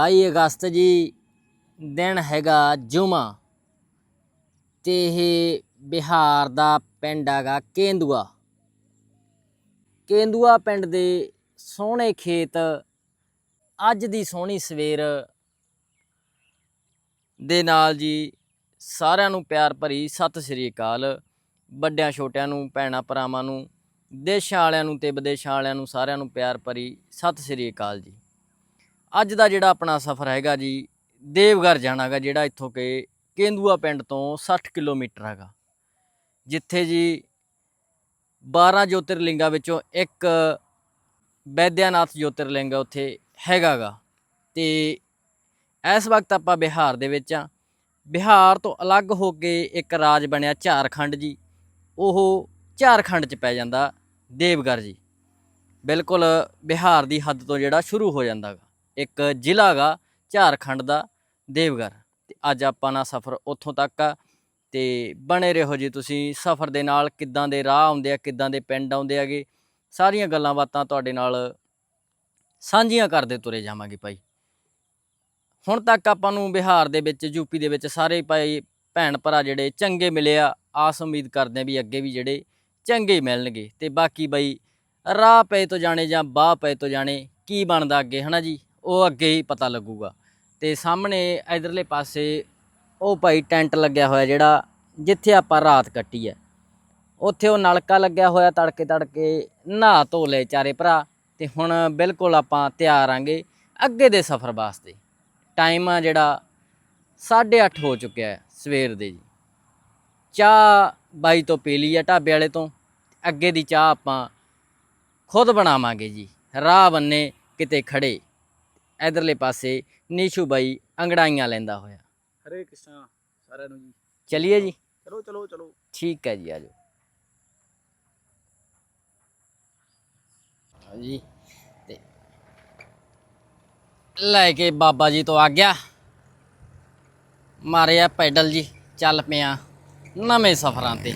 22 ਅਗਸਤ ਜੀ ਦਿਨ ਹੈਗਾ ਜੁਮਾ ਤੇ ਇਹ ਬਿਹਾਰ ਦਾ ਪਿੰਡ ਹੈਗਾ ਕੇਂਦੂਆ। ਕੇਂਦੂਆ ਪਿੰਡ ਦੇ ਸੋਹਣੇ ਖੇਤ ਅੱਜ ਦੀ ਸੋਹਣੀ ਸਵੇਰ ਦੇ ਨਾਲ ਜੀ ਸਾਰਿਆਂ ਨੂੰ ਪਿਆਰ ਭਰੀ ਸਤਿ ਸ੍ਰੀ ਅਕਾਲ। ਵੱਡਿਆਂ, ਛੋਟਿਆਂ ਨੂੰ, ਭੈਣਾਂ, ਭਰਾਵਾਂ ਨੂੰ, ਦੇਸ਼ਾਂ ਵਾਲਿਆਂ ਨੂੰ ਤੇ ਵਿਦੇਸ਼ਾਂ ਵਾਲਿਆਂ ਨੂੰ ਸਾਰਿਆਂ ਨੂੰ ਪਿਆਰ ਭਰੀ ਸਤਿ ਸ੍ਰੀ ਅਕਾਲ ਜੀ। ਅੱਜ ਦਾ ਜਿਹੜਾ ਆਪਣਾ ਸਫ਼ਰ ਹੈਗਾ ਜੀ ਦੇਵਗੜ ਜਾਣਾਗਾ ਜਿਹੜਾ ਇੱਥੋਂ ਕੇ ਕੇਂਦੂਆ ਪਿੰਡ ਤੋਂ 60 ਕਿਲੋਮੀਟਰ ਹੈਗਾ। ਜਿੱਥੇ ਜੀ 12 ਜੋਤਿਰਲਿੰਗਾਂ ਵਿੱਚੋਂ ਇੱਕ ਵੈਦਿਆਨਾਥ ਜੋਤਿਰਲਿੰਗ ਉੱਥੇ ਹੈਗਾਗਾ। ਤੇ ਇਸ ਵਕਤ ਆਪਾਂ ਬਿਹਾਰ ਦੇ ਵਿੱਚ ਆ। ਬਿਹਾਰ ਤੋਂ ਅਲੱਗ ਹੋ ਕੇ ਇੱਕ ਰਾਜ ਬਣਿਆ ਝਾਰਖੰਡ ਜੀ। ਉਹ ਝਾਰਖੰਡ 'ਚ ਪੈ ਜਾਂਦਾ ਦੇਵਗਰ ਜੀ। ਬਿਲਕੁਲ ਬਿਹਾਰ ਦੀ ਹੱਦ ਤੋਂ ਜਿਹੜਾ ਸ਼ੁਰੂ ਹੋ ਜਾਂਦਾ ਗਾ ਇੱਕ ਜ਼ਿਲ੍ਹਾ ਗਾ ਝਾਰਖੰਡ ਦਾ ਦੇਵਗੜ ਤੇ ਅੱਜ ਆਪਾਂ ਨਾ ਸਫ਼ਰ ਉੱਥੋਂ ਤੱਕ ਆ। ਤੇ ਬਣੇ ਰਹੋ ਜੀ ਤੁਸੀਂ ਸਫ਼ਰ ਦੇ ਨਾਲ, ਕਿੱਦਾਂ ਦੇ ਰਾਹ ਆਉਂਦੇ ਆ, ਕਿੱਦਾਂ ਦੇ ਪਿੰਡ ਆਉਂਦੇ ਆਗੇ ਸਾਰੀਆਂ ਗੱਲਾਂ ਬਾਤਾਂ ਤੁਹਾਡੇ ਨਾਲ ਸਾਂਝੀਆਂ ਕਰਦੇ ਤੁਰੇ ਜਾਵਾਂਗੇ ਭਾਈ। ਹੁਣ ਤੱਕ ਆਪਾਂ ਨੂੰ ਬਿਹਾਰ ਦੇ ਵਿੱਚ ਯੂਪੀ ਦੇ ਵਿੱਚ ਸਾਰੇ ਭਾਈ ਭੈਣ ਭਰਾ ਜਿਹੜੇ ਚੰਗੇ ਮਿਲੇ ਆ, ਆਸ ਉਮੀਦ ਕਰਦੇ ਆ ਵੀ ਅੱਗੇ ਵੀ ਜਿਹੜੇ ਚੰਗੇ ਮਿਲਣਗੇ। ਤੇ ਬਾਕੀ ਬਈ, ਰਾਹ ਪਏ ਤੋਂ ਜਾਣੇ ਜਾਂ ਬਾਹ ਪਏ ਤੋਂ ਜਾਣੇ, ਕੀ ਬਣਦਾ ਅੱਗੇ, ਹਨਾ ਜੀ? ਉਹ ਅੱਗੇ ਹੀ ਪਤਾ ਲੱਗੂਗਾ। ਤੇ ਸਾਹਮਣੇ ਇਧਰਲੇ ਪਾਸੇ ਉਹ ਭਾਈ ਟੈਂਟ ਲੱਗਿਆ ਹੋਇਆ ਜਿਹੜਾ ਜਿੱਥੇ ਆਪਾਂ ਰਾਤ ਕੱਟੀ ਹੈ। ਉੱਥੇ ਉਹ ਨਲਕਾ ਲੱਗਿਆ ਹੋਇਆ ਤੜਕੇ ਤੜਕੇ, ਨਹਾ ਧੋ ਲਏ ਚਾਰੇ ਭਰਾ ਤੇ ਹੁਣ ਬਿਲਕੁਲ ਆਪਾਂ ਤਿਆਰ ਆਂਗੇ ਅੱਗੇ ਦੇ ਸਫ਼ਰ ਵਾਸਤੇ। ਟਾਈਮ ਆ ਜਿਹੜਾ 8:30 ਹੋ ਚੁੱਕਿਆ ਹੈ ਸਵੇਰ ਦੇ ਜੀ। ਚਾਹ ਬਾਈ ਤੋਂ ਪੀ ਲਈ ਆ ਢਾਬੇ ਵਾਲੇ ਤੋਂ। ਅੱਗੇ ਦੀ ਚਾਹ ਆਪਾਂ ਖੁਦ ਬਣਾਵਾਂਗੇ ਜੀ। ਰਾਹ ਬੰਨੇ ਕਿਤੇ ਖੜੇ ਇਧਰਲੇ ਪਾਸੇ ਨੀਸ਼ੂ ਬਾਈ ਅੰਗੜਾਈਆਂ ਲੈਂਦਾ ਹੋਇਆ। ਹਰੇ ਕ੍ਰਿਸ਼ਨ ਸਾਰਿਆਂ ਨੂੰ ਜੀ। ਚਲਿਏ ਜੀ? ਚਲੋ ਚਲੋ ਚਲੋ। ਠੀਕ ਹੈ ਜੀ ਆਜੋ ਜੀ ਤੇ ਲੈ ਕੇ ਬਾਬਾ ਜੀ ਤੋਂ ਆ ਗਿਆ ਮਾਰਿਆ ਪੈਡਲ ਜੀ ਚੱਲ ਪਿਆ ਨਵੇਂ ਸਫ਼ਰਾਂ ਤੇ।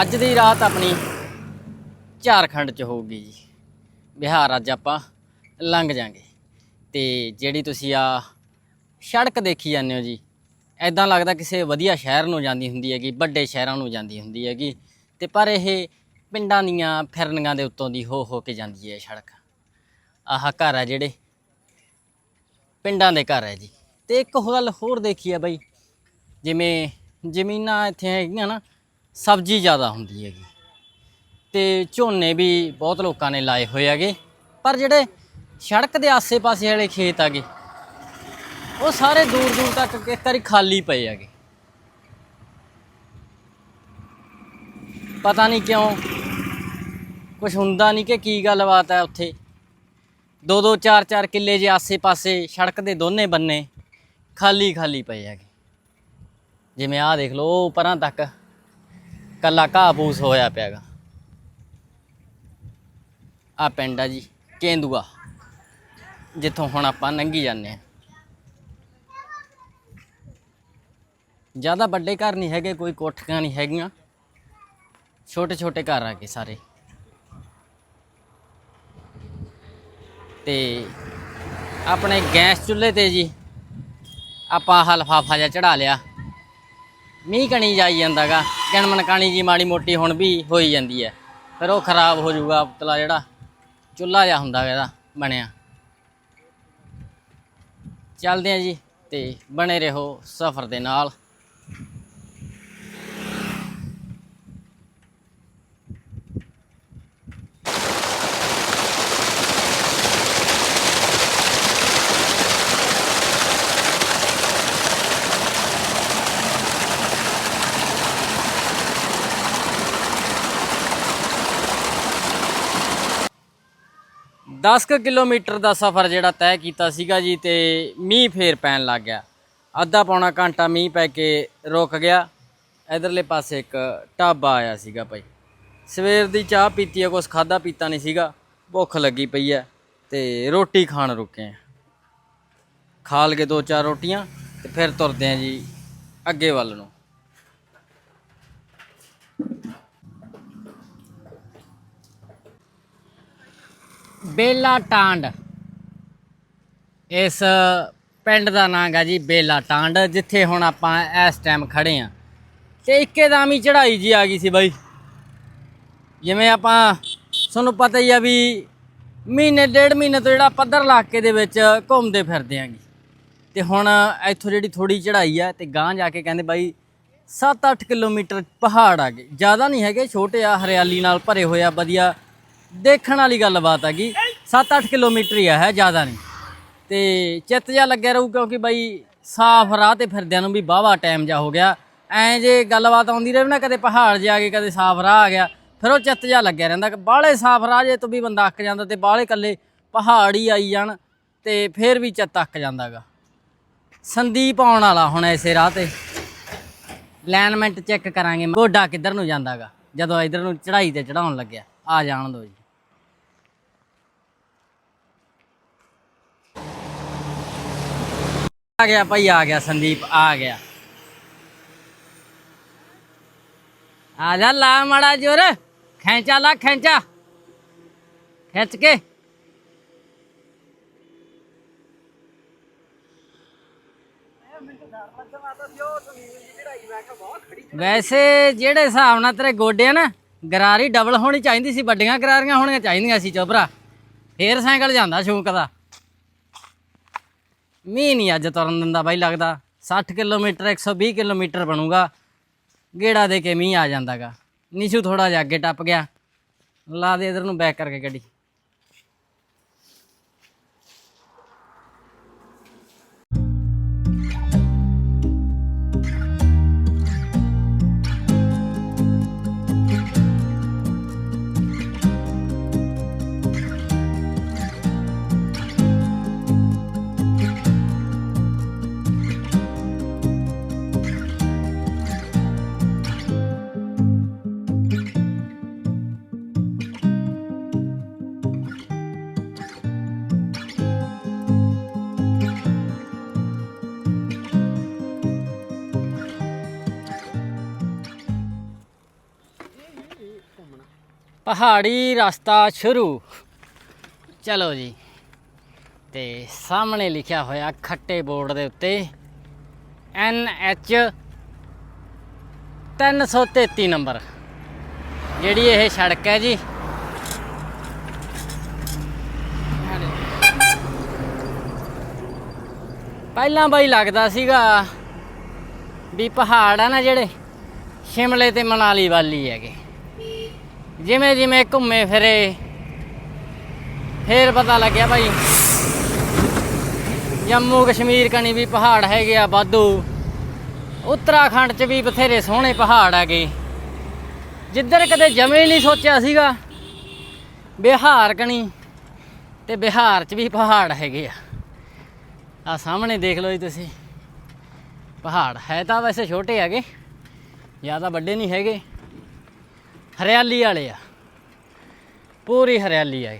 ਅੱਜ ਦੀ ਰਾਤ ਆਪਣੀ ਝਾਰਖੰਡ ਚ ਹੋਊਗੀ ਜੀ। ਬਿਹਾਰ ਅੱਜ ਆਪਾਂ ਲੰਘ ਜਾਾਂਗੇ। ਤੇ ਜਿਹੜੀ ਤੁਸੀਂ ਆ ਸੜਕ ਦੇਖੀ ਜਾਂਦੇ ਹੋ ਜੀ ਐਦਾਂ ਲੱਗਦਾ ਕਿਸੇ ਵਧੀਆ ਸ਼ਹਿਰ ਨੂੰ ਜਾਂਦੀ ਹੁੰਦੀ ਹੈਗੀ, ਵੱਡੇ ਸ਼ਹਿਰਾਂ ਨੂੰ ਜਾਂਦੀ ਹੁੰਦੀ ਹੈਗੀ, ਤੇ ਪਰ ਇਹ ਪਿੰਡਾਂ ਦੀਆਂ ਫਿਰਨੀਆਂ ਦੇ ਉੱਤੋਂ ਦੀ ਹੋ ਹੋ ਕੇ ਜਾਂਦੀ ਹੈ ਸੜਕ। ਆਹ ਘਰ ਹੈ ਜਿਹੜੇ, ਪਿੰਡਾਂ ਦੇ ਘਰ ਹੈ ਜੀ। ਤੇ ਇੱਕ ਹੋਰ ਗੱਲ ਹੋਰ ਦੇਖੀ ਹੈ ਬਈ, ਜਿਵੇਂ ਜ਼ਮੀਨਾਂ ਇੱਥੇ ਹੈਗੀਆਂ ਨਾ, ਸਬਜ਼ੀ ਜ਼ਿਆਦਾ ਹੁੰਦੀ ਹੈਗੀ। ਤੇ ਝੋਨੇ ਵੀ ਬਹੁਤ ਲੋਕਾਂ ਨੇ ਲਾਏ ਹੋਏ ਹੈਗੇ, ਪਰ ਜਿਹੜੇ ਸੜਕ ਦੇ ਆਸੇ-ਪਾਸੇ ਵਾਲੇ ਖੇਤ ਹੈਗੇ ਉਹ ਸਾਰੇ ਦੂਰ ਦੂਰ ਤੱਕ ਇੱਕ ਵਾਰੀ ਖਾਲੀ ਪਏ ਹੈਗੇ। ਪਤਾ ਨਹੀਂ ਕਿਉਂ ਕੁਝ ਹੁੰਦਾ ਨਹੀਂ ਕਿ ਕੀ ਗੱਲਬਾਤ ਹੈ ਉੱਥੇ। ਦੋ ਦੋ ਚਾਰ ਚਾਰ ਕਿੱਲੇ ਜੇ ਆਸੇ-ਪਾਸੇ ਸੜਕ ਦੇ ਦੋਨੇ ਬੰਨੇ ਖਾਲੀ ਖਾਲੀ ਪਏ ਹੈਗੇ। ਜਿਵੇਂ ਆਹ ਦੇਖ ਲਓ ਪਰਾਂ ਤੱਕ ਕੱਲਾ ਘਾਹ ਫੂਸ ਹੋਇਆ ਪਿਆਗਾ ਆ ਪਿੰਡ ਆ ਜੀ, ਕੇਂਦੂਆ। ਜਿੱਥੋਂ ਹੁਣ ਆਪਾਂ ਲੰਘੀ ਜਾਂਦੇ ਆ ਜ਼ਿਆਦਾ ਵੱਡੇ ਘਰ ਨਹੀਂ ਹੈਗੇ, ਕੋਈ ਕੋਠੀਆਂ ਨਹੀਂ ਹੈਗੀਆਂ। ਛੋਟੇ ਛੋਟੇ ਘਰ ਆ ਕੇ ਸਾਰੇ। ਤੇ ਆਪਣੇ ਗੈਸ ਚੁੱਲ੍ਹੇ ਤੇ ਜੀ ਆਪਾਂ ਆਹ ਲਿਫਾਫਾ ਜਿਹਾ ਚੜਾ ਲਿਆ। ਮੀਂਹ ਕਣੀ ਜਾਈ ਜਾਂਦਾਗਾ। ਗਣਮਨ ਕਾਣੀ ਜੀ ਮਾੜੀ ਮੋਟੀ ਹੁਣ ਵੀ ਹੋਈ ਜਾਂਦੀ ਹੈ। ਫਿਰ ਉਹ ਖਰਾਬ ਹੋ ਜਾਊਗਾ, ਉਤਲਾ ਜਿਹੜਾ ਚੁੱਲ੍ਹਾ ਜਿਹਾ ਹੁੰਦਾ ਇਹਦਾ ਬਣਿਆ। ਚੱਲਦੇ ਆ ਜੀ ਤੇ ਬਣੇ ਰਹੋ ਸਫ਼ਰ ਦੇ ਨਾਲ। ਦਸ ਕੁ ਕਿਲੋਮੀਟਰ ਦਾ ਸਫ਼ਰ ਜਿਹੜਾ ਤੈਅ ਕੀਤਾ ਸੀਗਾ ਜੀ ਤੇ ਮੀਂਹ ਫੇਰ ਪੈਣ ਲੱਗ ਗਿਆ। ਅੱਧਾ ਪੌਣਾ ਘੰਟਾ ਮੀਂਹ ਪੈ ਕੇ ਰੁਕ ਗਿਆ। ਇਧਰਲੇ ਪਾਸੇ ਇੱਕ ਢਾਬਾ ਆਇਆ ਸੀਗਾ ਭਾਈ। ਸਵੇਰ ਦੀ ਚਾਹ ਪੀਤੀ ਆ, ਕੁਛ ਖਾਦਾ ਪੀਤਾ ਨਹੀਂ ਸੀਗਾ। ਭੁੱਖ ਲੱਗੀ ਪਈ ਐ ਤੇ ਰੋਟੀ ਖਾਣ ਰੁਕੇ ਆ। ਖਾ ਲਗੇ ਦੋ ਚਾਰ ਰੋਟੀਆਂ ਤੇ ਫਿਰ ਤੁਰਦੇ ਆ ਜੀ ਅੱਗੇ ਵੱਲ ਨੂੰ। ਬੇਲਾ ਟਾਂਡ। ਇਸ ਪਿੰਡ ਦਾ ਨਾਂ ਗਾ ਜੀ ਬੇਲਾ ਟਾਂਡ, ਜਿੱਥੇ ਹੁਣ ਆਪਾਂ ਇਸ ਟਾਈਮ ਖੜੇ ਆ। ਤੇ ਇੱਕੇਦਮ ਹੀ ਚੜਾਈ ਜੀ ਆ ਗਈ ਸੀ ਬਾਈ। ਜਿਵੇਂ ਆਪਾਂ, ਤੁਹਾਨੂੰ ਪਤਾ ਹੀ ਆ ਵੀ ਮਹੀਨੇ, ਡੇਢ ਮਹੀਨੇ ਤੋਂ ਜਿਹੜਾ ਪੱਧਰ ਇਲਾਕੇ ਦੇ ਵਿੱਚ ਘੁੰਮਦੇ ਫਿਰਦੇ ਆਂਗੇ ਤੇ ਹੁਣ ਇੱਥੋਂ ਜਿਹੜੀ ਥੋੜੀ ਚੜਾਈ ਆ ਤੇ ਗਾਂਹ ਜਾ ਕੇ ਕਹਿੰਦੇ ਬਾਈ 7-8 ਕਿਲੋਮੀਟਰ ਪਹਾੜ ਆ ਗਏ। ਜ਼ਿਆਦਾ ਨਹੀਂ ਹੈਗੇ, ਛੋਟੇ ਆ, ਹਰਿਆਲੀ ਨਾਲ ਭਰੇ ਹੋਇਆ ਵਧੀਆ ਦੇਖਣ ਵਾਲੀ ਗੱਲਬਾਤ ਹੈਗੀ। 7-8 ਕਿਲੋਮੀਟਰ ਹੀ ਆ, ਹੈ ਜ਼ਿਆਦਾ ਨਹੀਂ। ਤੇ ਚਿੱਤ ਜਿਹਾ ਲੱਗਿਆ ਰਹੂ ਕਿਉਂਕਿ ਬਾਈ ਸਾਫ਼ ਰਾਹ ਤੇ ਫਿਰਦਿਆਂ ਨੂੰ ਵੀ ਬਾਵਾ ਟਾਈਮ ਜਾ ਹੋ ਗਿਆ। ਐਂ ਜੇ ਗੱਲਬਾਤ ਆਉਂਦੀ ਰਹੇ ਨਾ, ਕਦੇ ਪਹਾੜ ਜਾ ਕੇ ਕਦੇ ਸਾਫ਼ ਰਾਹ ਆ ਗਿਆ, ਫਿਰ ਉਹ ਚਿੱਤ ਜਿਹਾ ਲੱਗਿਆ ਰਹਿੰਦਾ ਕਿ ਬਾਹਲੇ ਸਾਫ਼ ਰਾਹ ਜੇ ਤੋਂ ਵੀ ਬੰਦਾ ਅੱਕ ਜਾਂਦਾ ਤੇ ਬਾਹਲੇ ਕੱਲੇ ਪਹਾੜ ਹੀ ਆਈ ਜਾਣ ਤੇ ਫਿਰ ਵੀ ਚਿੱਤ ਅੱਕ ਜਾਂਦਾਗਾ ਸੰਦੀਪ ਆਉਣ ਵਾਲਾ ਹੁਣ ਐਸੇ ਰਾਹ ਤੇ। ਅਲਾਈਨਮੈਂਟ ਚੈੱਕ ਕਰਾਂਗੇ। ਗੋਡਾ ਕਿੱਧਰ ਨੂੰ ਜਾਂਦਾਗਾ ਜਦੋਂ ਇਧਰ ਨੂੰ ਚੜਾਈ ਤੇ ਚੜਾਉਣ ਲੱਗਿਆ। ਆ ਜਾਣ ਦੋ ਜੀ। ਆ ਗਿਆ ਭਾਈ, ਆ ਗਿਆ ਸੰਦੀਪ, ਆ ਗਿਆ। ਆ ਜਾ ਲਾ ਮੜਾ ਜੋਰ। ਖੈਂਚਾ ਲਾ, ਖੈਂਚਾ। ਖਿੱਚ ਕੇ। ਵੈਸੇ ਜਿਹੜੇ ਹਿਸਾਬ ਨਾਲ ਤੇਰੇ ਗੋਡੇ ਆ ਨਾ, ਗਰਾਰੀ ਡਬਲ ਹੋਣੀ ਚਾਹੀਦੀ ਸੀ, ਵੱਡੀਆਂ ਗਰਾਰੀਆਂ ਹੋਣੀਆਂ ਚਾਹੀਦੀਆਂ ਸੀ ਚੋਬਰਾ ਫੇਰ ਸਾਈਕਲ ਜਾਂਦਾ ਸ਼ੌਂਕ ਦਾ। ਮੀਂਹ ਨਹੀਂ ਅੱਜ ਤੁਰਨ ਦਿੰਦਾ ਬਾਈ ਲੱਗਦਾ। 60 ਕਿਲੋਮੀਟਰ 120 ਕਿਲੋਮੀਟਰ ਬਣੂਗਾ। ਗੇੜਾ ਦੇ ਕੇ ਮੀਂਹ ਆ ਜਾਂਦਾਗਾ। ਨਿਸ਼ੂ ਥੋੜਾ ਜਿਹਾ ਅੱਗੇ ਟੱਪ ਗਿਆ। ਲਾ ਦੇ ਇਧਰ ਨੂੰ ਬੈਕ ਕਰਕੇ ਗੱਡੀ। ਪਹਾੜੀ ਰਸਤਾ ਸ਼ੁਰੂ। ਚਲੋ ਜੀ। ਤੇ ਸਾਹਮਣੇ ਲਿਖਿਆ ਹੋਇਆ ਖੱਟੇ ਬੋਰਡ ਦੇ ਉੱਤੇ ਐਨ ਐਚ 333 ਨੰਬਰ। ਜਿਹੜੀ ਇਹ ਸੜਕ ਹੈ ਜੀ। ਪਹਿਲਾਂ ਬਾਈ ਲੱਗਦਾ ਸੀਗਾ ਵੀ ਪਹਾੜ ਆ ਨਾ ਜਿਹੜੇ, ਸ਼ਿਮਲੇ ਤੇ ਮਨਾਲੀ ਵਾਲੀ ਹੈਗੇ। ਜਿਵੇਂ ਜਿਵੇਂ ਘੁੰਮੇ ਫਿਰੇ, ਫੇਰ ਪਤਾ ਲੱਗਿਆ ਭਾਈ ਜੰਮੂ ਕਸ਼ਮੀਰ ਕਣੀ ਵੀ ਪਹਾੜ ਹੈਗੇ ਆ ਵਾਧੂ, ਉੱਤਰਾਖੰਡ 'ਚ ਵੀ ਬਥੇਰੇ ਸੋਹਣੇ ਪਹਾੜ ਹੈਗੇ। ਜਿੱਧਰ ਕਦੇ ਜਮੇ ਨਹੀਂ ਸੋਚਿਆ ਸੀਗਾ, ਬਿਹਾਰ ਕਣੀ ਤੇ ਬਿਹਾਰ 'ਚ ਵੀ ਪਹਾੜ ਹੈਗੇ ਆ। ਆ ਸਾਹਮਣੇ ਦੇਖ ਲਓ ਜੀ ਤੁਸੀਂ, ਪਹਾੜ ਹੈ ਤਾਂ ਵੈਸੇ ਛੋਟੇ ਹੈਗੇ ਜ਼ਿਆਦਾ ਵੱਡੇ ਨਹੀਂ ਹੈਗੇ। ਹਰਿਆਲੀ ਵਾਲੇ ਆ। ਪੂਰੀ ਹਰਿਆਲੀ ਆ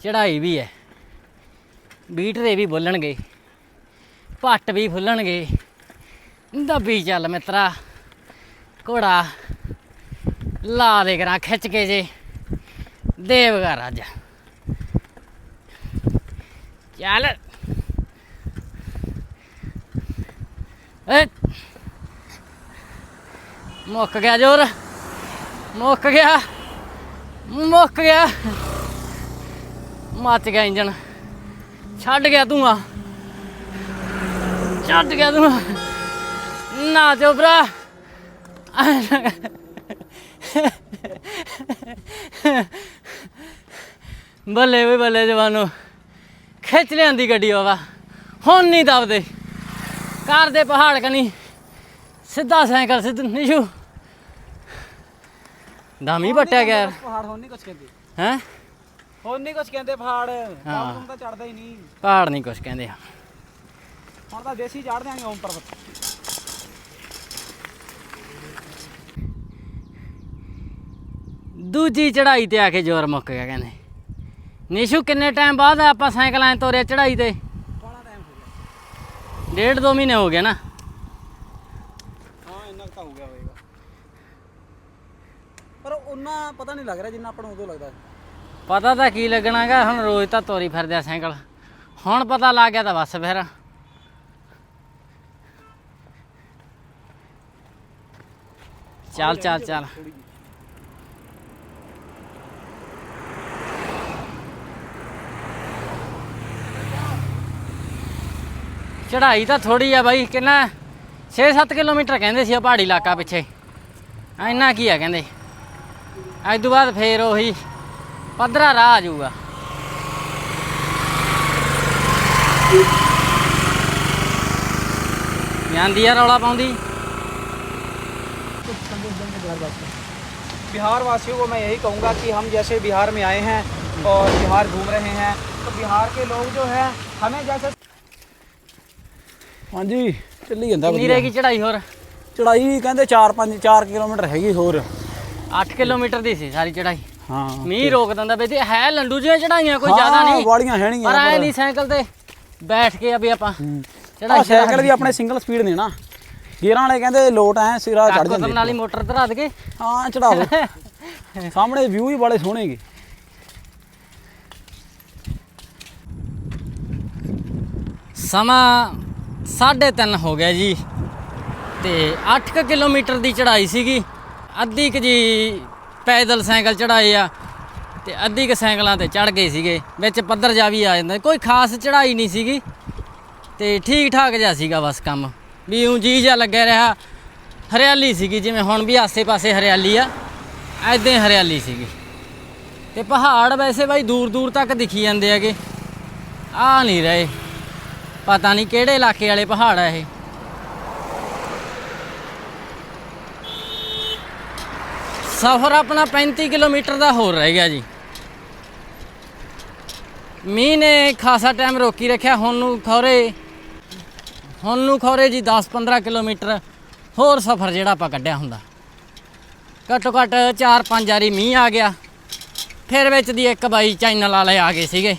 ਚੜਾਈ ਵੀ ਹੈ ਬੀਟਰੇ ਵੀ ਬੋਲਣਗੇ। ਭੱਟ ਵੀ ਫੁੱਲਣਗੇ। ਦੱਬੀ ਚੱਲ ਮਿੱਤਰਾ। ਘੋੜਾ ਲਾ ਦੇ ਕਰਾਂ ਖਿੱਚ ਕੇ ਜੇ। ਦੇਵਗਰ ਅੱਜ। ਚੱਲ। ਏ। ਮੁੱਕ ਗਿਆ ਜੋਰ। ਮੁੱਕ ਗਿਆ। ਮੁੱਕ ਗਿਆ। ਮੱਚ ਗਿਆ ਇੰਜਣ। ਛੱਡ ਗਿਆ ਤੂੰ ਛੱਡ ਗਿਆ ਤੂੰ ਨਾ ਚੋਬਰਾ ਬੱਲੇ ਵੀ ਬੱਲੇ ਜਵਾਨੋ। ਖਿੱਚ ਲਿਆਂਦੀ ਗੱਡੀ ਬਾਬਾ। ਹੁਣ ਨਹੀਂ ਦਬਦੇ। ਕਾਰ ਦੇ ਪਹਾੜ ਕਨੀ। ਸਿੱਧਾ ਸਾਈਕਲ ਸਿੱਧ ਨਿਸ਼ੂ। ਦਾਮੀ ਪੱਟਿਆ ਗਿਆ। ਯਾਰ ਪਹਾੜ ਹੁਣ ਨਹੀਂ ਕੁਛ ਕਹਿੰਦੇ। ਹੈ? ਹੁਣ ਨਹੀਂ ਕੁਛ ਕਹਿੰਦੇ ਪਹਾੜ। ਹਾਂ। ਤਾਂ ਚੜਦਾ ਹੀ ਨਹੀਂ। ਪਹਾੜ ਨਹੀਂ ਕੁਛ ਕਹਿੰਦੇ। ਹੁਣ ਤਾਂ ਦੇਸੀ ਚੜ ਦਿਆਂਗੇ ਓਮ ਪਰਬਤ ਦੂਜੀ ਚੜਾਈ ਤੇ ਆ ਕੇ ਜ਼ੋਰ ਮੁੱਕ ਗਿਆ ਕਹਿੰਦੇ। ਨਿਸ਼ੂ ਕਿੰਨੇ ਟਾਈਮ ਬਾਅਦ ਆਪਾਂ ਸਾਈਕਲਾਂ 'ਤੇ ਤੋਰਿਆ ਚੜਾਈ ਤੇ? ਬੜਾ ਟਾਈਮ ਹੋ ਗਿਆ। ਡੇਢ ਦੋ ਮਹੀਨੇ ਹੋ ਗਏ ਨਾ ਹਾਂ ਇੰਨਾ ਕੁ ਤਾਂ ਹੋ ਗਿਆ ਹੋਵੇਗਾ ਪਰ ਉਹਨਾਂ ਪਤਾ ਨਹੀਂ ਲੱਗ ਰਿਹਾ ਜਿੰਨਾ ਆਪਾਂ ਨੂੰ ਉਦੋਂ ਲੱਗਦਾ ਪਤਾ ਤਾਂ ਕੀ ਲੱਗਣਾਗਾ, ਹੁਣ ਰੋਜ਼ ਤਾਂ ਤੋਰੀ ਫਿਰਦੇ ਆ ਸਾਈਕਲ। ਹੁਣ ਪਤਾ ਲੱਗ ਗਿਆ ਤਾਂ ਬਸ ਫਿਰ। ਚੱਲ ਚੱਲ ਚੱਲ। ਚੜਾਈ ਤਾਂ ਥੋੜੀ ਆ ਬਾਈ, ਕਿੰਨਾ? 6-7 ਕਿਲੋਮੀਟਰ ਕਹਿੰਦੇ ਸੀ ਉਹ ਪਹਾੜੀ ਇਲਾਕਾ ਪਿੱਛੇ। ਇੰਨਾ ਕੀ ਆ ਕਹਿੰਦੇ। ਅੱਜ ਤੋਂ ਬਾਅਦ ਫੇਰ ਉਹੀ ਪੱਧਰਾ ਰਾਹ ਆ ਜਾਊਗਾ ਜਾਂਦੀ ਆ ਰੌਲਾ ਪਾਉਂਦੀ बिहार वासियों को मैं यही कहूँगा कि हम जैसे बिहार में आए हैं और बिहार घूम रहे हैं तो बिहार के लोग जो है हमें जैसे ਹਾਂਜੀ ਚੱਲੀ ਜਾਂਦਾ ਕਿੰਨੀ ਰਹੇਗੀ ਚੜਾਈ ਹੋਰ ਚੜਾਈ ਕਹਿੰਦੇ 4 5 4 ਕਿਲੋਮੀਟਰ ਹੈਗੀ ਹੋਰ 8 ਕਿਲੋਮੀਟਰ ਦੀ ਸੀ ਸਾਰੀ ਚੜਾਈ ਹਾਂ ਮੀਂਹ ਰੋਕ ਦਿੰਦਾ ਬਈ ਤੇ ਹੈ ਲੰਡੂ ਜਿਹੀਆਂ ਚੜਾਈਆਂ ਕੋਈ ਜ਼ਿਆਦਾ ਨਹੀਂ। ਵਾਲੀਆਂ ਹੈ ਨਹੀਂ ਪਰ ਐ ਨਹੀਂ ਸਾਈਕਲ ਤੇ ਬੈਠ ਕੇ ਅਭੀ ਆਪਾਂ ਆ ਚੜਾਈ ਸਾਈਕਲ ਵੀ ਆਪਣੇ ਸਿੰਗਲ ਸਪੀਡ ਨੇ ਨਾ। ਗੇਰਾਂ ਵਾਲੇ ਕਹਿੰਦੇ ਲੋਟ ਐ ਸਿਰਾ ਚੜ ਜਾਂਦੇ ਨਾਲ ਹੀ ਮੋਟਰ ਧਰਾ ਦਗੇ ਹਾਂ ਚੜਾਓ ਸਾਹਮਣੇ ਵਿਊ ਹੀ ਬੜੇ ਸੋਹਣੇਗੇ ਸਮਾਂ 3:30 ਹੋ ਗਿਆ ਜੀ। ਤੇ 8 ਕਿਲੋਮੀਟਰ ਦੀ ਚੜਾਈ ਸੀਗੀ। ਅੱਧੀ ਕੁ ਜੀ ਪੈਦਲ ਸਾਈਕਲ ਚੜਾਏ ਆ ਤੇ ਅੱਧੀ ਕੁ ਸਾਈਕਲਾਂ ਤੇ ਚੜ ਗਏ ਸੀਗੇ। ਵਿੱਚ ਪੱਧਰ ਜਾ ਵੀ ਆ ਜਾਂਦਾ। ਕੋਈ ਖਾਸ ਚੜਾਈ ਨਹੀਂ ਸੀਗੀ ਤੇ ਠੀਕ ਠਾਕ ਜਿਹਾ ਸੀਗਾ ਬਸ ਕੰਮ। ਵੀ ਉਂ ਜੀ ਜਿਹਾ ਲੱਗਿਆ ਰਿਹਾ। ਹਰਿਆਲੀ ਸੀਗੀ ਜਿਵੇਂ ਹੁਣ ਵੀ ਆਸੇ-ਪਾਸੇ ਹਰਿਆਲੀ ਆ। ਐਦਾਂ ਹਰਿਆਲੀ ਸੀਗੀ। ਤੇ ਪਹਾੜ ਵੈਸੇ ਬਾਈ ਦੂਰ ਦੂਰ ਤੱਕ ਦਿਖੀ ਜਾਂਦੇ ਹੈਗੇ। ਆ ਨਹੀਂ ਰਹੇ। ਪਤਾ ਨਹੀਂ ਕਿਹੜੇ ਇਲਾਕੇ ਵਾਲੇ ਪਹਾੜ ਆ ਇਹ। ਸਫ਼ਰ ਆਪਣਾ 35 ਕਿਲੋਮੀਟਰ ਦਾ ਹੋਰ ਰਹਿ ਗਿਆ ਜੀ। ਮੀਂਹ ਨੇ ਖਾਸਾ ਟਾਈਮ ਰੋਕੀ ਰੱਖਿਆ, ਹੁਣ ਨੂੰ ਖੌਰੇ, ਹੁਣ ਨੂੰ ਖੌਰੇ ਜੀ 10-15 ਕਿਲੋਮੀਟਰ ਹੋਰ ਸਫ਼ਰ ਜਿਹੜਾ ਆਪਾਂ ਕੱਢਿਆ ਹੁੰਦਾ। ਘੱਟੋ ਘੱਟ 4-5 ਵਾਰੀ ਮੀਂਹ ਆ ਗਿਆ, ਫਿਰ ਵਿੱਚ ਦੀ ਇੱਕ ਬਾਈ ਚੈਨਲ ਵਾਲੇ ਆ ਗਏ ਸੀਗੇ।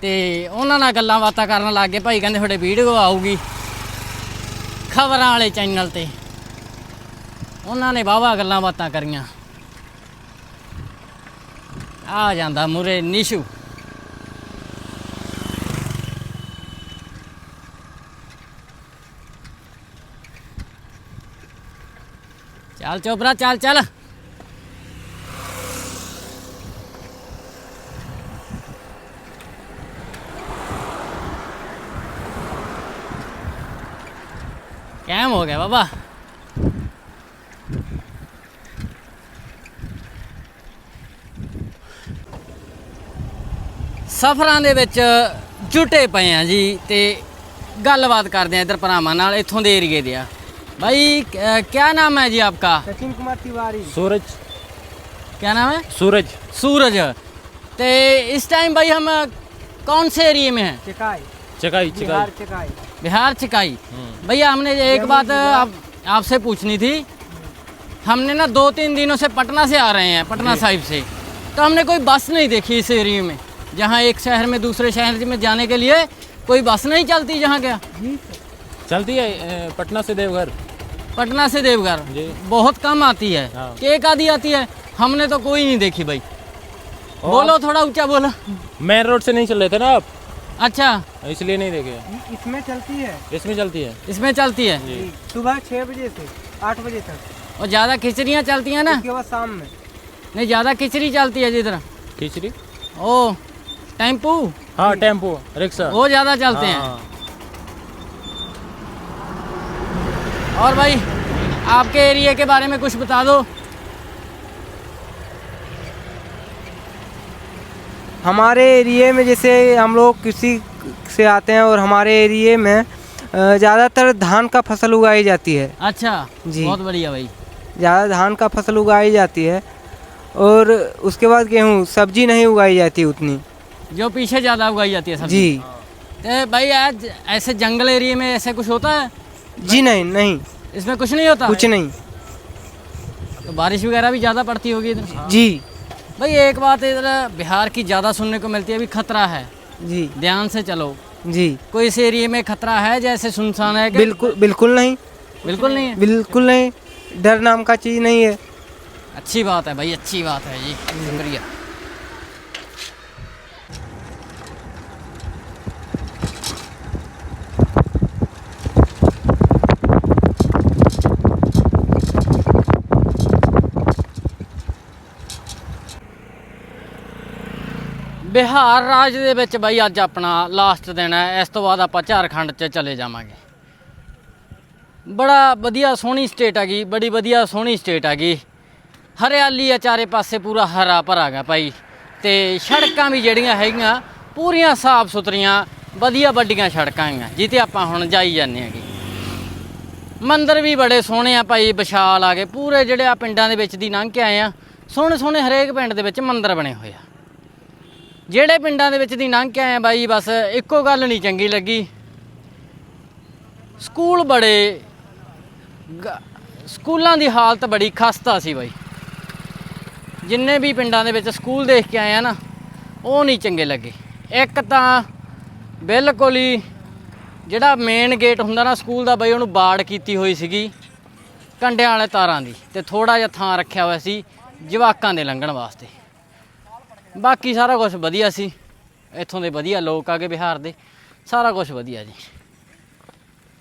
ਤੇ ਉਹਨਾਂ ਨਾਲ ਗੱਲਾਂ ਬਾਤਾਂ ਕਰਨ ਲੱਗ ਗਏ, ਭਾਈ ਕਹਿੰਦੇ ਤੁਹਾਡੇ ਵੀਡੀਓ ਆਊਗੀ। ਖਬਰਾਂ ਵਾਲੇ ਚੈਨਲ ਤੇ। ਉਹਨਾਂ ਨੇ ਵਾਹਵਾ ਗੱਲਾਂ ਬਾਤਾਂ ਕਰੀਆਂ। ਆ ਜਾਂਦਾ ਮੁਰੇ ਨਿਸ਼ੂ। ਚੱਲ ਚੋਬਰਾ ਚੱਲ ਚੱਲ। ਕੈਮ ਹੋ ਗਿਆ ਬਾਬਾ। ਸਫ਼ਰਾਂ ਦੇ ਵਿੱਚ ਜੁਟੇ ਪਏ ਆ ਜੀ ਤੇ ਗੱਲਬਾਤ ਕਰਦੇ ਆ ਇਧਰ ਭਰਾਵਾਂ ਨਾਲ ਇੱਥੋਂ ਦੇ ਏਰੀਏ ਦੇ ਆ ਭਾਈ ਕੀ ਨਾਮ ਹੈ ਜੀ ਆਪਕਾ सचिन कुमार तिवारी सूरज क्या नाम है सूरज सूरज तो इस टाइम भाई हम कौन से एरिए में हैं चिकाई चकाई बिहार चकाई चिकाई बिहार चिकाई भैया हमने एक बात आप आपसे पूछनी थी हमने ना दो तीन दिनों से पटना से आ रहे हैं पटना साहिब से तो हमने कोई बस नहीं देखी इस एरिए में जहाँ एक शहर में दूसरे शहर में जाने के लिए कोई बस नहीं चलती जहाँ क्या? चलती है पटना से देवघर। पटना से देवघर। बहुत कम आती है। हाँ। एक आधी आती है। हमने तो कोई नहीं देखी भाई। बोलो थोड़ा ऊँचा बोलो। मेन रोड से नहीं चल रहे थे ना आप? अच्छा। इसलिए नहीं देखे। इसमें चलती है। इसमें चलती है। इसमें चलती है। सुबह छह बजे से आठ बजे तक। और ज़्यादा खिचड़ियाँ चलती है ना? उसके बाद शाम में। नहीं ज़्यादा खिचड़ी चलती है जिधर। खिचड़ी? ओ टेंपू? हाँ टेंपो रिक्शा। वो ज़्यादा चलते हैं। हाँ, और भाई आपके एरिया के बारे में कुछ बता दो। हमारे एरिए में जैसे हम लोग कृषि से आते हैं और हमारे एरिए में ज़्यादातर धान का फ़सल उगाई जाती है। अच्छा जी। बहुत बढ़िया भाई। ज़्यादा धान का फ़सल उगाई जाती है और उसके बाद गेहूँ सब्ज़ी नहीं उगाई जाती उतनी। जो पीछे ज़्यादा उगाई जाती है सब्ज़ी। जी। तो भाई आज ऐसे जंगल एरिया में ऐसे कुछ होता है? जी नहीं नहीं। इसमें कुछ नहीं होता? कुछ नहीं। तो बारिश वगैरह भी ज़्यादा पड़ती होगी इधर? जी। भाई एक बात इधर बिहार की ज़्यादा सुनने को मिलती है अभी खतरा है। जी। ध्यान से चलो। जी। कोई इस एरिया में खतरा है जैसे सुनसान है बिल्कुल बिल्कुल नहीं। बिल्कुल नहीं है? बिल्कुल नहीं। डर नाम का चीज़ नहीं है। अच्छी बात है भाई अच्छी बात है जी। शुक्रिया। ਬਿਹਾਰ ਰਾਜ ਦੇ ਵਿੱਚ ਬਾਈ ਅੱਜ ਆਪਣਾ ਲਾਸਟ ਦਿਨ ਹੈ। ਇਸ ਤੋਂ ਬਾਅਦ ਆਪਾਂ ਝਾਰਖੰਡ 'ਚ ਚਲੇ ਜਾਵਾਂਗੇ। ਬੜਾ ਵਧੀਆ ਸੋਹਣੀ ਸਟੇਟ ਹੈਗੀ, ਬੜੀ ਵਧੀਆ ਸੋਹਣੀ ਸਟੇਟ ਹੈਗੀ। ਹਰਿਆਲੀ ਆ ਚਾਰੇ ਪਾਸੇ ਪੂਰਾ ਹਰਾ ਭਰਾ ਗਾ ਭਾਈ। ਤੇ ਸੜਕਾਂ ਵੀ ਜਿਹੜੀਆਂ ਹੈਗੀਆਂ, ਪੂਰੀਆਂ ਸਾਫ਼ ਸੁਥਰੀਆਂ, ਵਧੀਆ ਵੱਡੀਆਂ ਸੜਕਾਂ ਹੈਗੀਆਂ ਜਿੱਤੇ ਆਪਾਂ ਹੁਣ ਜਾਈ ਜਾਂਦੇ ਹੈਗੇ। ਮੰਦਰ ਵੀ ਬੜੇ ਸੋਹਣੇ ਆ ਭਾਈ, ਵਿਸ਼ਾਲ ਆ ਗਏ। ਪੂਰੇ ਜਿਹੜੇ ਆ ਪਿੰਡਾਂ ਦੇ ਵਿੱਚ ਦੀ ਲੰਘ ਕੇ ਆਏ ਆ। ਸੋਹਣੇ ਸੋਹਣੇ ਹਰੇਕ ਪਿੰਡ ਦੇ ਵਿੱਚ ਮੰਦਰ ਬਣੇ ਹੋਏ ਆ। ਜਿਹੜੇ ਪਿੰਡਾਂ ਦੇ ਵਿੱਚ ਦੀ ਲੰਘ ਕੇ ਆਏ ਬਾਈ, ਬਸ ਇੱਕੋ ਗੱਲ ਨਹੀਂ ਚੰਗੀ ਲੱਗੀ। ਸਕੂਲ ਬੜੇ ਸਕੂਲਾਂ ਦੀ ਹਾਲਤ ਬੜੀ ਖਸਤਾ ਸੀ ਬਾਈ। ਜਿੰਨੇ ਵੀ ਪਿੰਡਾਂ ਦੇ ਵਿੱਚ ਸਕੂਲ ਦੇਖ ਕੇ ਆਏ ਆ ਨਾ, ਉਹ ਨਹੀਂ ਚੰਗੇ ਲੱਗੇ। ਇੱਕ ਤਾਂ ਬਿਲਕੁਲ ਹੀ ਜਿਹੜਾ ਮੇਨ ਗੇਟ ਹੁੰਦਾ ਨਾ ਸਕੂਲ ਦਾ ਬਾਈ, ਉਹਨੂੰ ਬਾੜ ਕੀਤੀ ਹੋਈ ਸੀਗੀ ਕੰਡਿਆਂ ਵਾਲੇ ਤਾਰਾਂ ਦੀ ਤੇ ਥੋੜਾ ਜਿਹਾ ਥਾਂ ਰੱਖਿਆ ਹੋਇਆ ਸੀ ਜਵਾਕਾਂ ਦੇ ਲੰਘਣ ਵਾਸਤੇ। ਬਾਕੀ ਸਾਰਾ ਕੁਝ ਵਧੀਆ ਸੀ ਇੱਥੋਂ ਦੇ ਵਧੀਆ ਲੋਕ ਆਗੇ ਬਿਹਾਰ ਦੇ ਸਾਰਾ ਕੁਝ ਵਧੀਆ ਜੀ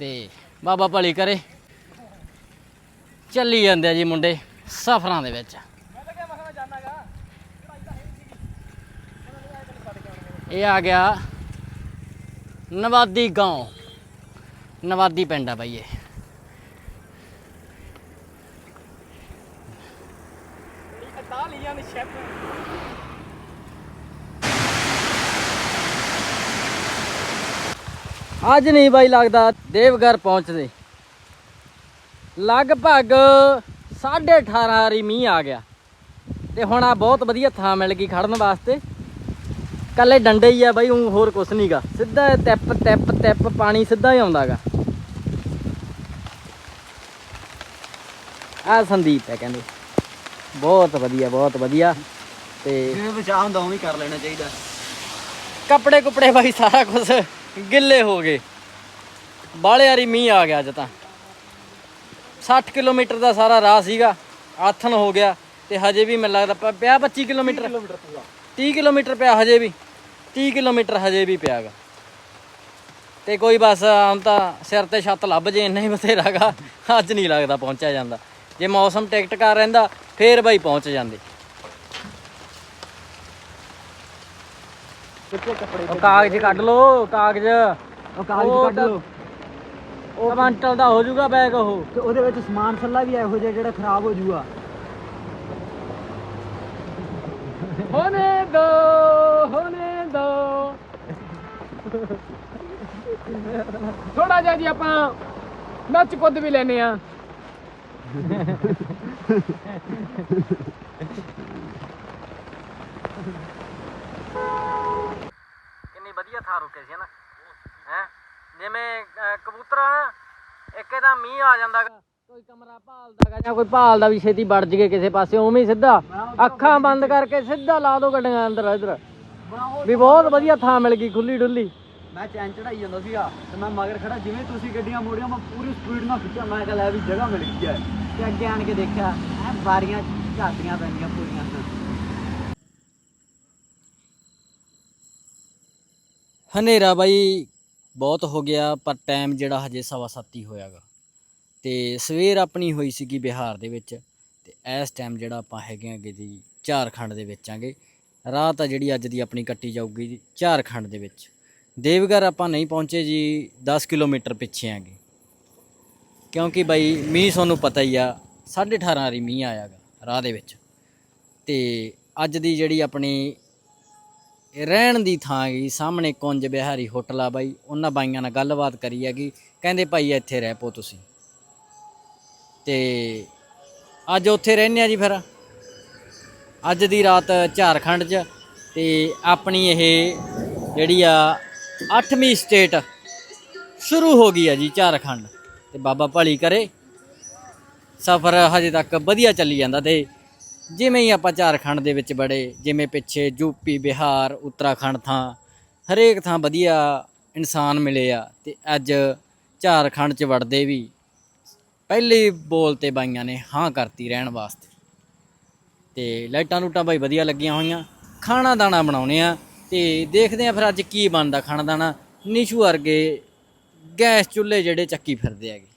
ਤੇ ਬਾਬਾ ਭਲੀ ਕਰੇ ਚੱਲੀ ਜਾਂਦੇ ਆ ਜੀ ਮੁੰਡੇ ਸਫ਼ਰਾਂ ਦੇ ਵਿੱਚ ਇਹ ਆ ਗਿਆ ਨਵਾਦੀ گاؤں ਨਵਾਦੀ ਪਿੰਡ ਆ ਬਾਈ ਇਹ ਅੱਜ ਨਹੀਂ ਬਾਈ ਲੱਗਦਾ ਦੇਵਗਰ ਪਹੁੰਚਦੇ। ਲਗਭਗ 18.5 ਵਾਰੀ ਮੀਂਹ ਆ ਗਿਆ। ਤੇ ਹੁਣ ਆ ਬਹੁਤ ਵਧੀਆ ਥਾਂ ਮਿਲ ਗਈ ਖੜਨ ਵਾਸਤੇ। ਕੱਲੇ ਡੰਡੇ ਹੀ ਆ ਬਾਈ ਊਂ ਹੋਰ ਕੁਛ ਨਹੀਂਗਾ ਸਿੱਧਾ ਟਿਪ ਟਿਪ ਟਿਪ ਪਾਣੀ ਸਿੱਧਾ ਹੀ ਆਉਂਦਾਗਾ ਆ ਸੰਦੀਪ ਹੈ ਕਹਿੰਦੇ। ਬਹੁਤ ਵਧੀਆ ਬਹੁਤ ਵਧੀਆ। ਤੇ ਜਿਵੇਂ ਬਚਾਅ ਹੁੰਦਾ ਉਵੇਂ ਕਰ ਲੈਣਾ ਚਾਹੀਦਾ। ਕੱਪੜੇ ਕੁਪੜੇ ਬਾਈ ਸਾਰਾ ਕੁਝ ਗਿੱਲੇ ਹੋ ਗਏ। ਬਾਲੇ ਵਾਰੀ ਮੀਂਹ ਆ ਗਿਆ ਅੱਜ ਤਾਂ। 60 ਕਿਲੋਮੀਟਰ ਦਾ ਸਾਰਾ ਰਾਹ ਸੀਗਾ ਆਥਣ ਹੋ ਗਿਆ ਤੇ ਹਜੇ ਵੀ ਮੈਨੂੰ ਲੱਗਦਾ ਪ- ਪਿਆ 25 ਕਿਲੋਮੀਟਰ? 30 ਕਿਲੋਮੀਟਰ ਪਿਆ। ਹਜੇ ਵੀ। 30 ਕਿਲੋਮੀਟਰ ਹਜੇ ਵੀ ਪਿਆਗਾ। ਤੇ ਕੋਈ ਬਸ ਹੁਣ ਤਾਂ ਸਿਰ ਤੇ ਛੱਤ ਲੱਭ ਜੇ ਇੰਨਾ ਹੀ ਬਥੇਰਾਗਾ। ਅੱਜ ਨਹੀਂ ਲੱਗਦਾ ਪਹੁੰਚਿਆ ਜਾਂਦਾ। ਜੇ ਮੌਸਮ ਟਿਕਟ ਕਰ ਰਹਿੰਦਾ ਫੇਰ ਬਾਈ ਪਹੁੰਚ ਜਾਂਦੇ। ਕੱਪੜੇ ਉਹ ਕਾਗਜ਼ ਕੱਢ ਲੋ ਕਾਗਜ਼। ਉਹ ਕਾਗਜ਼ ਕੱਢ ਲੋ ਉਹ ਕਮਾਂਟਲ ਦਾ ਹੋ ਜਾਊਗਾ ਬੈਗ ਉਹ। ਤੇ ਉਹਦੇ ਵਿੱਚ ਸਮਾਨ ਸੱਲਾ ਵੀ ਇਹੋ ਜਿਹਾ ਜਿਹੜਾ ਖਰਾਬ ਹੋ ਜਾਊਗਾ ਹੋਨੇ ਦੋ ਹੋਨੇ ਦੋ। ਥੋੜਾ ਜਿਹਾ ਜੀ ਆਪਾਂ ਨੱਚ ਕੁੱਦ ਵੀ ਲੈਨੇ ਆ Thank you. ਥਾਂ ਰੁਕੇ ਸੀ ਨਾ ਹੈ? ਜਿਵੇਂ ਕਬੂਤਰ ਆ ਨਾ ਇੱਕ ਇਹਦਾ ਮੀਂਹ ਆ ਜਾਂਦਾ ਕੋਈ ਕਮਰਾ ਭਾਲਦਾ ਗਾ ਜਾਂ ਕੋਈ ਭਾਲਦਾ ਵੀ ਛੇਤੀ ਵੜ ਜਗੇ ਕਿਸੇ ਪਾਸੇ ਉਵੇਂ ਹੀ ਸਿੱਧਾ। ਅੱਖਾਂ ਬੰਦ ਕਰਕੇ ਸਿੱਧਾ ਲਾ ਦੋ ਗੱਡੀਆਂ ਅੰਦਰ ਇਧਰ। ਵੀ ਬਹੁਤ ਵਧੀਆ ਥਾਂ ਮਿਲ ਗਈ ਖੁੱਲੀ ਡੁੱਲੀ। ਮੈਂ ਚੈਨ ਚੜਾਈ ਜਾਂਦਾ ਸੀਗਾ ਤੇ ਮੈਂ ਮਗਰ ਖੜਾ ਜਿਵੇਂ ਤੁਸੀਂ ਗੱਡੀਆਂ ਮੋੜੀਆਂ ਮੈਂ ਪੂਰੀ ਸਪੀਡ ਨਾਲ ਖਿੱਚਿਆ। ਮੈਂ ਕਿਹਾ ਲੈ ਵੀ ਜਗ੍ਹਾ ਮਿਲ ਗਈ ਹੈ। ਤੇ ਅੱਗੇ ਆਣ ਕੇ ਦੇਖਿਆ ਐ ਬਾਰੀਆਂ ਝਾਤੀਆਂ ਪੈਂਦੀਆਂ ਪੂਰੀਆਂ। ਹਨੇਰਾ ਬਾਈ ਬਹੁਤ ਹੋ ਗਿਆ, ਪਰ ਟਾਈਮ ਜਿਹੜਾ ਹਜੇ ਸਵਾ ਸੱਤ ਹੀ ਹੋਇਆਗਾ। ਤੇ ਸਵੇਰ ਆਪਣੀ ਹੋਈ ਸੀਗੀ ਬਿਹਾਰ ਦੇ ਵਿੱਚ, ਤੇ ਇਸ ਟਾਈਮ ਜਿਹੜਾ ਆਪਾਂ ਹੈਗੇ ਆਂਗੇ ਜੀ ਝਾਰਖੰਡ ਦੇ ਵਿੱਚ ਆਂਗੇ। ਰਾਤ ਆ ਜਿਹੜੀ ਅੱਜ ਦੀ ਆਪਣੀ ਕੱਟੀ ਜਾਊਗੀ ਜੀ ਝਾਰਖੰਡ ਦੇ ਵਿੱਚ। ਦੇਵਗਰ ਆਪਾਂ ਨਹੀਂ ਪਹੁੰਚੇ ਜੀ 10 ਕਿਲੋਮੀਟਰ ਪਿੱਛੇ ਆਂਗੇ। ਕਿਉਂਕਿ ਬਾਈ ਮੀਂਹ ਤੁਹਾਨੂੰ ਪਤਾ ਹੀ ਆ 18.5 ਵਾਰੀ ਮੀਂਹ ਆਇਆਗਾ ਰਾਹ ਦੇ ਵਿੱਚ। ਤੇ ਅੱਜ ਦੀ ਜਿਹੜੀ ਆਪਣੀ ਇਹ ਰਹਿਣ ਦੀ ਥਾਂ ਗਈ, ਸਾਹਮਣੇ ਕੁੰਜ ਬਿਹਾਰੀ ਹੋਟਲ ਆ ਬਾਈ, ਉਹਨਾਂ ਬਾਈਆਂ ਨਾਲ ਗੱਲਬਾਤ ਕਰੀ ਹੈਗੀ, ਕਹਿੰਦੇ ਭਾਈ ਇੱਥੇ ਰਹਿ ਪੋ ਤੁਸੀਂ। ਤੇ ਅੱਜ ਉੱਥੇ ਰਹਿੰਦੇ ਆ ਜੀ ਫਿਰ? ਅੱਜ ਦੀ ਰਾਤ ਝਾਰਖੰਡ 'ਚ, ਤੇ ਆਪਣੀ ਇਹ ਜਿਹੜੀ ਆ 8ਵੀਂ ਸਟੇਟ ਸ਼ੁਰੂ ਹੋ ਗਈ ਆ ਜੀ ਝਾਰਖੰਡ। ਤੇ ਬਾਬਾ ਭਲੀ ਕਰੇ, ਸਫ਼ਰ ਹਜੇ ਤੱਕ ਵਧੀਆ ਚੱਲੀ ਜਾਂਦਾ ਤੇ ਜਿਵੇਂ ਹੀ ਆਪਾਂ ਝਾਰਖੰਡ ਦੇ ਵਿੱਚ ਬੜੇ ਜਿਵੇਂ ਪਿੱਛੇ ਯੂਪੀ ਬਿਹਾਰ, ਉੱਤਰਾਖੰਡ ਥਾਂ, ਹਰੇਕ ਥਾਂ ਵਧੀਆ ਇਨਸਾਨ ਮਿਲੇ ਆ ਤੇ ਅੱਜ ਝਾਰਖੰਡ 'ਚ ਵੜਦੇ ਵੀ ਪਹਿਲੇ ਬੋਲ ਤੇ ਬਾਈਆਂ ਨੇ ਹਾਂ ਕਰਤੀ ਰਹਿਣ ਵਾਸਤੇ। ਤੇ ਲਾਈਟਾਂ ਲੂਟਾਂ ਬਾਈ ਵਧੀਆ ਲੱਗੀਆਂ ਹੋਈਆਂ, ਖਾਣਾ ਦਾਣਾ ਬਣਾਉਣੇ ਆ ਤੇ ਦੇਖਦੇ ਆ ਫਿਰ ਅੱਜ ਕੀ ਬਣਦਾ ਖਾਣਾ ਦਾਣਾ। ਨਿਸ਼ੂ ਵਰਗੇ ਗੈਸ ਚੁੱਲ੍ਹੇ ਜਿਹੜੇ ਚੱਕੀ ਫਿਰਦੇ ਹੈਗੇ।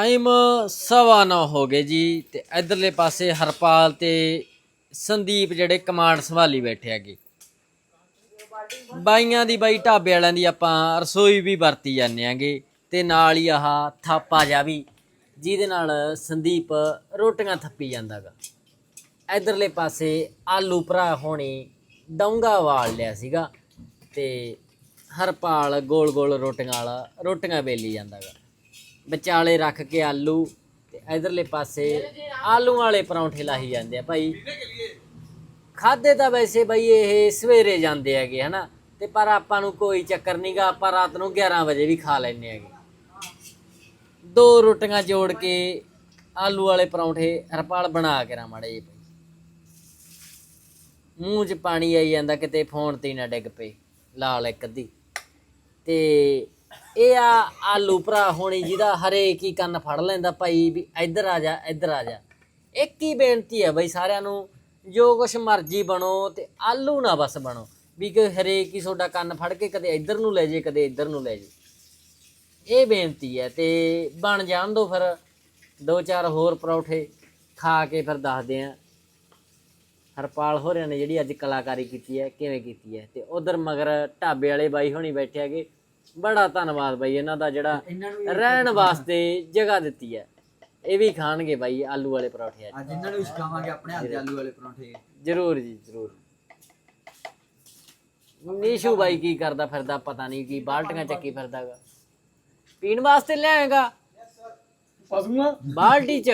ਟਾਈਮ ਸਵਾ ਨੌ ਹੋ ਗਏ ਜੀ ਤੇ ਇਧਰਲੇ ਪਾਸੇ ਹਰਪਾਲ ਤੇ ਸੰਦੀਪ ਜਿਹੜੇ ਕਮਾਂਡ ਸੰਭਾਲੀ ਬੈਠੇ ਹੈਗੇ। ਬਾਈਆਂ ਦੀ ਬਾਈ, ਢਾਬੇ ਵਾਲਿਆਂ ਦੀ ਆਪਾਂ ਰਸੋਈ ਵੀ ਵਰਤੀ ਜਾਂਦੇ ਆਂਗੇ ਤੇ ਨਾਲ ਹੀ ਆਹ ਥਾਪਾ ਜਾ ਵੀ, ਜਿਹਦੇ ਨਾਲ ਸੰਦੀਪ ਰੋਟੀਆਂ ਥੱਪੀ ਜਾਂਦਾਗਾ। ਇਧਰਲੇ ਪਾਸੇ ਆਲੂ ਭਰਾ ਹੋਣੀ ਡੌਂਗਾ ਵਾਲ ਲਿਆ ਸੀਗਾ ਤੇ ਹਰਪਾਲ ਗੋਲ ਗੋਲ ਰੋਟੀਆਂ ਵਾਲਾ, ਰੋਟੀਆਂ ਵੇਲੀ ਜਾਂਦਾਗਾ। ਵਿਚਾਲੇ ਰੱਖ ਕੇ ਆਲੂ ਤੇ ਇਧਰਲੇ ਪਾਸੇ ਆਲੂ ਵਾਲੇ ਪਰੌਂਠੇ ਲਾਹੀ ਜਾਂਦੇ ਆ ਭਾਈ। ਖਾਦੇ ਤਾਂ ਵੈਸੇ ਬਈ ਇਹ ਸਵੇਰੇ ਜਾਂਦੇ ਹੈਗੇ, ਹਨਾ? ਤੇ ਪਰ ਆਪਾਂ ਨੂੰ ਕੋਈ ਚੱਕਰ ਨਹੀਂਗਾ ਆਪਾਂ ਰਾਤ ਨੂੰ 11 ਵਜੇ ਵੀ ਖਾ ਲੈਂਦੇ ਹੈਗੇ। ਦੋ ਰੋਟੀਆਂ ਜੋੜ ਕੇ ਆਲੂ ਵਾਲੇ ਪਰੌਂਠੇ ਹਰਪਾਲ ਬਣਾ ਕੇ ਰਾ ਮਾੜੇ ਜੀ ਭਾਈ। ਮੂੰਹ 'ਚ ਪਾਣੀ ਆਈ ਜਾਂਦਾ ਕਿਤੇ, ਫੋਨ ਤੇ ਹੀ ਨਾ ਡਿੱਗ ਪਏ, ਲਾਲ ਇੱਕ ਅੱਧੀ। ਤੇ ਇਹ ਆ ਆਲੂ ਭਰਾ ਹੋਣੀ ਜਿਹਦਾ ਹਰੇਕ ਹੀ ਕੰਨ ਫੜ ਲੈਂਦਾ ਭਾਈ ਵੀ ਇੱਧਰ ਆ ਜਾ, ਇੱਧਰ ਆ ਜਾ। ਇੱਕ ਹੀ ਬੇਨਤੀ ਹੈ ਬਈ ਸਾਰਿਆਂ ਨੂੰ, ਜੋ ਕੁਛ ਮਰਜ਼ੀ ਬਣੋ ਤੇ ਆਲੂ ਨਾ ਬਸ ਬਣੋ। ਵੀ ਕਿ ਹਰੇਕ ਹੀ ਤੁਹਾਡਾ ਕੰਨ ਫੜ ਕੇ ਕਦੇ ਇੱਧਰ ਨੂੰ ਲੈ ਜੇ, ਕਦੇ ਇੱਧਰ ਨੂੰ ਲੈ ਜੇ। ਇਹ ਬੇਨਤੀ ਹੈ ਤੇ ਬਣ ਜਾਣ ਦੋ ਫਿਰ। ਦੋ ਚਾਰ ਹੋਰ ਪਰੌਠੇ ਖਾ ਕੇ ਫਿਰ ਦੱਸਦੇ ਆਂ। ਹਰਪਾਲ ਹੋਰਿਆਂ ਨੇ ਜਿਹੜੀ ਅੱਜ ਕਲਾਕਾਰੀ ਕੀਤੀ ਹੈ, ਕਿਵੇਂ ਕੀਤੀ ਹੈ? ਤੇ ਉਧਰ ਮਗਰ ਢਾਬੇ ਵਾਲੇ ਬਾਈ ਹੋਣੀ ਬੈਠੇ ਹੈਗੇ। ਬੜਾ ਧੰਨਵਾਦ ਬਾਈ ਇਹਨਾਂ ਦਾ ਜਿਹੜਾ ਰਹਿਣ ਵਾਸਤੇ ਜਗ੍ਹਾ ਦਿੱਤੀ ਹੈ। ਇਹ ਵੀ ਖਾਣਗੇ ਬਾਈ ਆਲੂ ਵਾਲੇ ਪਰੌਠੇ ਅੱਜ। ਅੱਜ ਇਹਨਾਂ ਨੂੰ ਵੀ ਸਿਖਾਵਾਂਗੇ ਆਪਣੇ ਹੱਥ ਦੇ ਆਲੂ ਵਾਲੇ ਪਰੌਂਠੇ। ਜ਼ਰੂਰ ਜੀ ਜ਼ਰੂਰ। ਨੀਸ਼ੂ ਬਾਈ ਕੀ ਕਰਦਾ ਫਿਰਦਾ ਪਤਾ ਨਹੀਂ ਕੀ ਬਾਲਟੀਆਂ ਚੱਕੀ ਫਿਰਦਾਗਾ। ਪੀਣ ਵਾਸਤੇ ਲਿਆਏਗਾ? ਪਸ਼ੂਆਂ? ਬਾਲਟੀ ਚ?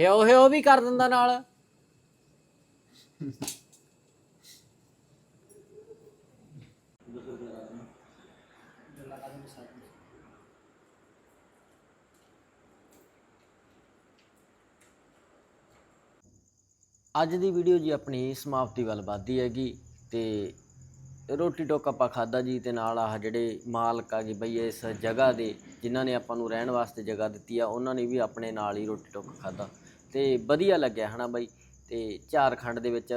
ਹਿਓ ਹਿਓ ਵੀ ਕਰ ਦਿੰਦਾ ਨਾਲ। ਅੱਜ ਦੀ ਵੀਡੀਓ ਜੀ ਆਪਣੀ ਸਮਾਪਤੀ ਵੱਲ ਵੱਧਦੀ ਹੈਗੀ ਤੇ ਰੋਟੀ ਟੋਕ ਆਪਾਂ ਖਾਦਾ ਜੀ ਤੇ ਨਾਲ ਆਹ ਜਿਹੜੇ ਮਾਲਕ ਆ ਗਏ ਬਈ ਇਸ ਜਗ੍ਹਾ ਦੇ, ਜਿਨ੍ਹਾਂ ਨੇ ਆਪਾਂ ਨੂੰ ਰਹਿਣ ਵਾਸਤੇ ਜਗ੍ਹਾ ਦਿੱਤੀ ਆ, ਉਹਨਾਂ ਨੇ ਵੀ ਆਪਣੇ ਨਾਲ ਹੀ ਰੋਟੀ ਟੋਕ ਖਾਦਾ ਤੇ ਵਧੀਆ ਲੱਗਿਆ ਹਨਾ ਬਈ? ਤੇ ਝਾਰਖੰਡ ਦੇ ਵਿੱਚ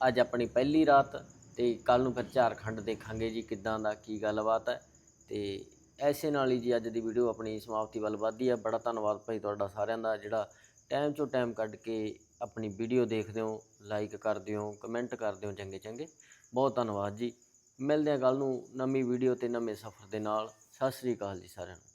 ਅੱਜ ਆਪਣੀ ਪਹਿਲੀ ਰਾਤ ਤੇ ਕੱਲ ਨੂੰ ਫਿਰ ਝਾਰਖੰਡ ਦੇਖਾਂਗੇ ਜੀ ਕਿੱਦਾਂ ਦਾ ਕੀ ਗੱਲਬਾਤ ਹੈ। ਤੇ ਐਸੇ ਨਾਲ ਹੀ ਜੀ ਅੱਜ ਦੀ ਵੀਡੀਓ ਆਪਣੀ ਸਮਾਪਤੀ ਵੱਲ ਵੱਧਦੀ ਹੈ ਬੜਾ ਧੰਨਵਾਦ ਭਾਈ ਤੁਹਾਡਾ ਸਾਰਿਆਂ ਦਾ ਜਿਹੜਾ ਟਾਈਮ ਚੋਂ ਟਾਈਮ ਕੱਢ ਕੇ ਆਪਣੀ ਵੀਡੀਓ ਦੇਖਦੇ ਹੋ ਲਾਈਕ ਕਰਦੇ ਹੋ ਕਮੈਂਟ ਕਰਦੇ ਹੋ ਚੰਗੇ ਚੰਗੇ। ਬਹੁਤ ਧੰਨਵਾਦ ਜੀ। ਮਿਲਦੇ ਹਾਂ ਕੱਲ ਨੂੰ ਨਵੀਂ ਵੀਡੀਓ ਤੇ ਨਵੇਂ ਸਫ਼ਰ ਦੇ ਨਾਲ। ਸਤਿ ਸ੍ਰੀ ਅਕਾਲ ਜੀ ਸਾਰਿਆਂ ਨੂੰ।